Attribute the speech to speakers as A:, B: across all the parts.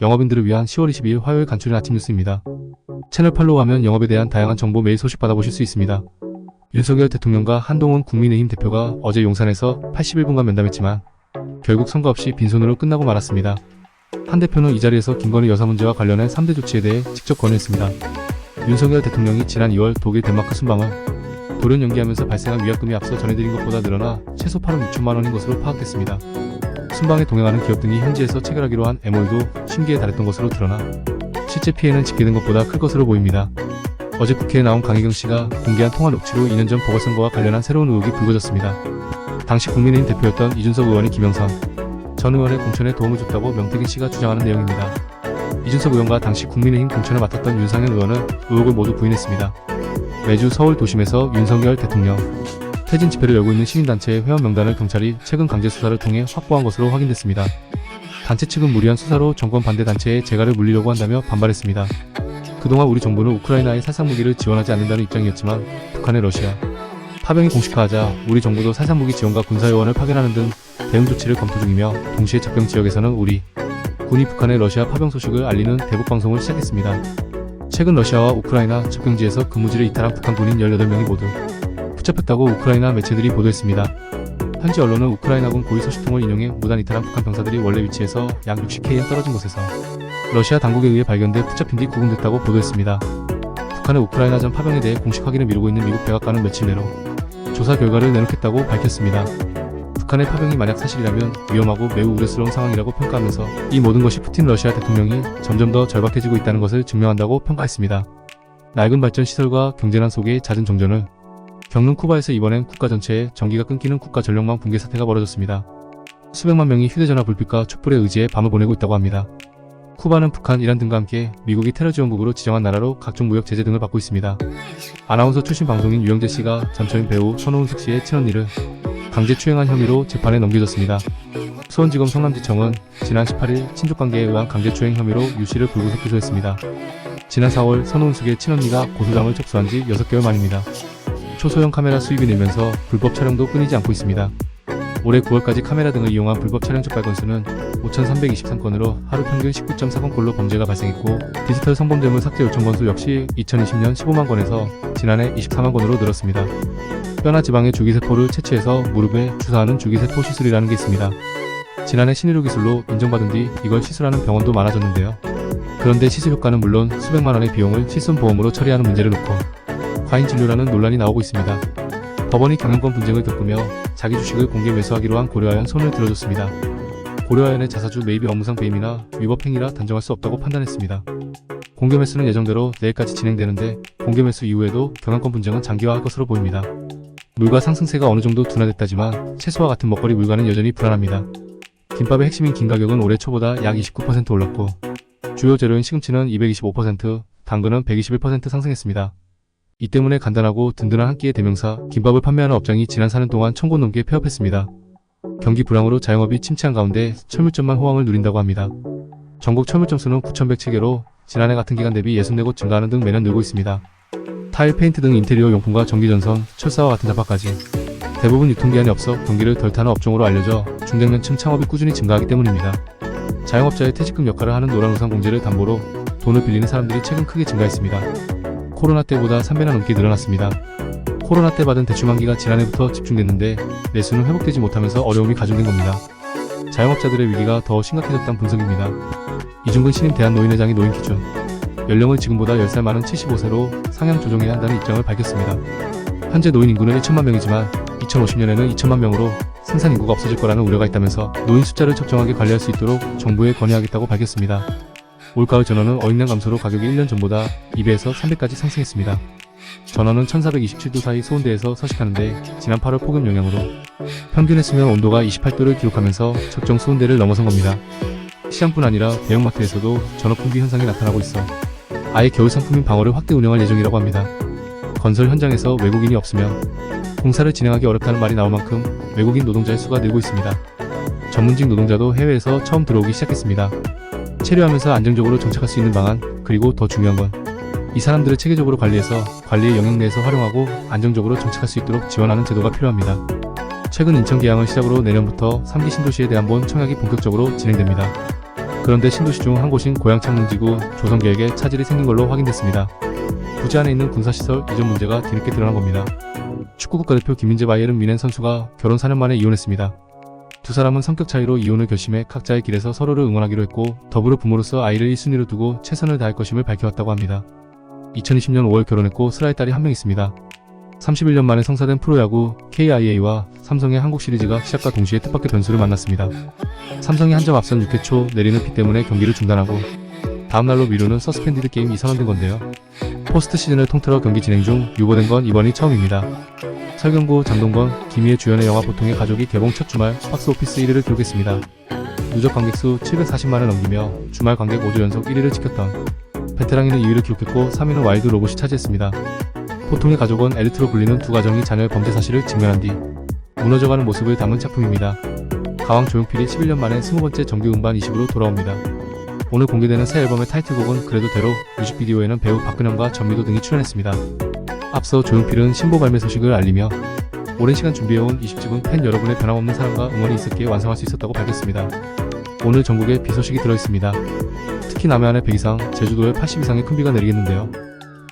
A: 영업인들을 위한 10월 22일 화요일 간추린 아침 뉴스입니다. 채널 팔로우 하면 영업에 대한 다양한 정보 매일 소식 받아보실 수 있습니다. 윤석열 대통령과 한동훈 국민의힘 대표가 어제 용산에서 81분간 면담했지만 결국 선거 없이 빈손으로 끝나고 말았습니다. 한 대표는 이 자리에서 김건희 여사 문제와 관련한 3대 조치에 대해 직접 권유했습니다. 윤석열 대통령이 지난 2월 독일 덴마크 순방을 돌연 연기하면서 발생한 위약금이 앞서 전해드린 것보다 늘어나 최소 8억 6천만 원인 것으로 파악됐습니다. 순방에 동행하는 기업 등이 현지에서 체결하기로 한 MOU도 심기에 달했던 것으로 드러나 실제 피해는 집계된 것보다 클 것으로 보입니다. 어제 국회에 나온 강희경 씨가 공개한 통화 녹취로 2년 전 보궐선거와 관련한 새로운 의혹이 불거졌습니다. 당시 국민의힘 대표였던 이준석 의원이 김영선 전 의원의 공천에 도움을 줬다고 명태균 씨가 주장하는 내용입니다. 이준석 의원과 당시 국민의힘 공천을 맡았던 윤상현 의원은 의혹을 모두 부인했습니다. 매주 서울 도심에서 윤석열 대통령 퇴진 집회를 열고 있는 시민단체의 회원 명단을 경찰이 최근 강제 수사를 통해 확보한 것으로 확인됐습니다. 단체 측은 무리한 수사로 정권 반대 단체의 재갈을 물리려고 한다며 반발했습니다. 그동안 우리 정부는 우크라이나에 살상무기를 지원하지 않는다는 입장이었지만 북한의 러시아 파병이 공식화하자 우리 정부도 살상무기 지원과 군사요원을 파견하는 등 대응 조치를 검토 중이며 동시에 접경 지역에서는 우리 군이 북한의 러시아 파병 소식을 알리는 대북 방송을 시작했습니다. 최근 러시아와 우크라이나 접경지에서 근무지를 이탈한 북한 군인 18명이 모두 붙잡혔다고 우크라이나 매체들이 보도했습니다. 현지 언론은 우크라이나군 고위 소식통을 인용해 무단 이탈한 북한 병사들이 원래 위치에서 약 60km 떨어진 곳에서 러시아 당국에 의해 발견돼 붙잡힌 뒤 구금됐다고 보도했습니다. 북한의 우크라이나전 파병에 대해 공식 확인을 미루고 있는 미국 백악관은 며칠 내로 조사 결과를 내놓겠다고 밝혔습니다. 북한의 파병이 만약 사실이라면 위험하고 매우 우려스러운 상황이라고 평가하면서 이 모든 것이 푸틴 러시아 대통령이 점점 더 절박해지고 있다는 것을 증명한다고 평가했습니다. 낡은 발전 시설과 경제난 속의 잦은 정전을 겪는 쿠바에서 이번엔 국가 전체에 전기가 끊기는 국가 전력망 붕괴 사태가 벌어졌습니다. 수백만 명이 휴대전화 불빛과 촛불에 의지해 밤을 보내고 있다고 합니다. 쿠바는 북한, 이란 등과 함께 미국이 테러 지원국으로 지정한 나라로 각종 무역 제재 등을 받고 있습니다. 아나운서 출신 방송인 유영재 씨가 전처인 배우 손호은숙 씨의 친언니를 강제 추행한 혐의로 재판에 넘겨졌습니다. 수원지검 성남지청은 지난 18일 친족관계에 의한 강제추행 혐의로 유 씨를 불구속 기소했습니다. 지난 4월 선호은숙의 친언니가 고소장을 접수한 지 6개월 만입니다. 초소형 카메라 수입이 늘면서 불법 촬영도 끊이지 않고 있습니다. 올해 9월까지 카메라 등을 이용한 불법 촬영 적 발 건 수는 5,323건으로 하루 평균 19.4건꼴로 범죄가 발생했고 디지털 성범죄물 삭제 요청 건수 역시 2020년 15만 건에서 지난해 24만 건으로 늘었습니다. 뼈나 지방의 줄기세포를 채취해서 무릎에 주사하는 줄기세포 시술이라는 게 있습니다. 지난해 신의료 기술로 인정받은 뒤 이걸 시술하는 병원도 많아졌는데요. 그런데 시술 효과는 물론 수백만 원의 비용을 실손보험으로 처리하는 문제를 놓고 과잉 진료라는 논란이 나오고 있습니다. 법원이 경영권 분쟁을 겪으며 자기 주식을 공개 매수하기로 한 고려아연 손을 들어줬습니다. 고려아연의 자사주 매입이 업무상 배임이나 위법 행위라 단정할 수 없다고 판단했습니다. 공개 매수는 예정대로 내일까지 진행되는데 공개 매수 이후에도 경영권 분쟁은 장기화할 것으로 보입니다. 물가 상승세가 어느 정도 둔화됐다지만 채소와 같은 먹거리 물가는 여전히 불안합니다. 김밥의 핵심인 김 가격은 올해 초보다 약 29% 올랐고 주요 재료인 시금치는 225%, 당근은 121% 상승했습니다. 이 때문에 간단하고 든든한 한 끼의 대명사 김밥을 판매하는 업장이 지난 4년 동안 천곳 넘게 폐업했습니다. 경기 불황으로 자영업이 침체한 가운데 철물점만 호황을 누린다고 합니다. 전국 철물점 수는 9,100채계로 지난해 같은 기간 대비 64곳 증가하는 등 매년 늘고 있습니다. 타일, 페인트 등 인테리어 용품과 전기전선, 철사와 같은 잡화까지 대부분 유통기한이 없어 경기를 덜 타는 업종으로 알려져 중장년층 창업이 꾸준히 증가하기 때문입니다. 자영업자의 퇴직금 역할을 하는 노란우산 공제를 담보로 돈을 빌리는 사람들이 최근 크게 증가했습니다. 코로나 때보다 3배나 넘게 늘어났습니다. 코로나 때 받은 대출 만기가 지난해부터 집중됐는데 내수는 회복되지 못하면서 어려움이 가중된 겁니다. 자영업자들의 위기가 더 심각해졌다는 분석입니다. 이중근 신임 대한노인회장이 노인 기준 연령을 지금보다 10살 많은 75세로 상향 조정해야 한다는 입장을 밝혔습니다. 현재 노인 인구는 1천만 명이지만 2050년에는 2천만 명으로 생산 인구가 없어질 거라는 우려가 있다면서 노인 숫자를 적정하게 관리할 수 있도록 정부에 건의하겠다고 밝혔습니다. 올가을 전원은 어린양 감소로 가격이 1년 전보다 2배에서 3배까지 상승했습니다. 전원은 1427도 사이 소온대에서 서식하는데 지난 8월 폭염 영향으로 평균 했으면 온도가 28도를 기록하면서 적정 소온대를 넘어선 겁니다. 시장뿐 아니라 대형마트에서도 전업 품귀 현상이 나타나고 있어 아예 겨울 상품인 방어를 확대 운영할 예정이라고 합니다. 건설 현장에서 외국인이 없으면 공사를 진행하기 어렵다는 말이 나올 만큼 외국인 노동자의 수가 늘고 있습니다. 전문직 노동자도 해외에서 처음 들어오기 시작했습니다. 체류하면서 안정적으로 정착할 수 있는 방안, 그리고 더 중요한 건 이 사람들을 체계적으로 관리해서 관리의 영역 내에서 활용하고 안정적으로 정착할 수 있도록 지원하는 제도가 필요합니다. 최근 인천 계양을 시작으로 내년부터 3기 신도시에 대한 본 청약이 본격적으로 진행됩니다. 그런데 신도시 중 한 곳인 고향 창릉지구 조성계획에 차질이 생긴 걸로 확인됐습니다. 부지 안에 있는 군사시설 이전 문제가 뒤늦게 드러난 겁니다. 축구 국가대표 김민재 바이에른 미넨 선수가 결혼 4년 만에 이혼했습니다. 두 사람은 성격 차이로 이혼을 결심해 각자의 길에서 서로를 응원하기로 했고 더불어 부모로서 아이를 1순위로 두고 최선을 다할 것임을 밝혀왔다고 합니다. 2020년 5월 결혼했고 슬아의 딸이 한 명 있습니다. 31년 만에 성사된 프로야구 KIA와 삼성의 한국 시리즈가 시작과 동시에 뜻밖의 변수를 만났습니다. 삼성이 한 점 앞선 6회 초 내리는 비 때문에 경기를 중단하고 다음날로 미루는 서스펜디드 게임이 선언된 건데요. 포스트 시즌을 통틀어 경기 진행 중 유보된 건 이번이 처음입니다. 설경구, 장동건, 김희애 주연의 영화 보통의 가족이 개봉 첫 주말 박스오피스 1위를 기록했습니다. 누적 관객 수 740만을 넘기며 주말 관객 5주 연속 1위를 지켰던 베테랑이는 2위를 기록했고 3위는 와일드 로봇이 차지했습니다. 보통의 가족은 엘리트로 불리는 두 가정이 자녀의 범죄 사실을 직면한 뒤 무너져가는 모습을 담은 작품입니다. 가왕 조용필이 11년 만에 20번째 정규 음반 20으로 돌아옵니다. 오늘 공개되는 새 앨범의 타이틀곡은 그래도 대로 뮤직비디오에는 배우 박근영과 전미도 등이 출연했습니다. 앞서 조용필은 신보 발매 소식을 알리며 오랜 시간 준비해온 20집은 팬 여러분의 변함없는 사랑과 응원이 있었기에 완성할 수 있었다고 밝혔습니다. 오늘 전국에 비 소식이 들어있습니다. 특히 남해안에 100 이상, 제주도에 80 이상의 큰 비가 내리겠는데요.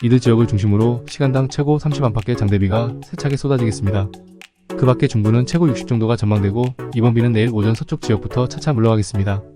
A: 이들 지역을 중심으로 시간당 최고 30 안팎의 장대비가 세차게 쏟아지겠습니다. 그 밖에 중부는 최고 60 정도가 전망되고 이번 비는 내일 오전 서쪽 지역부터 차차 물러가겠습니다.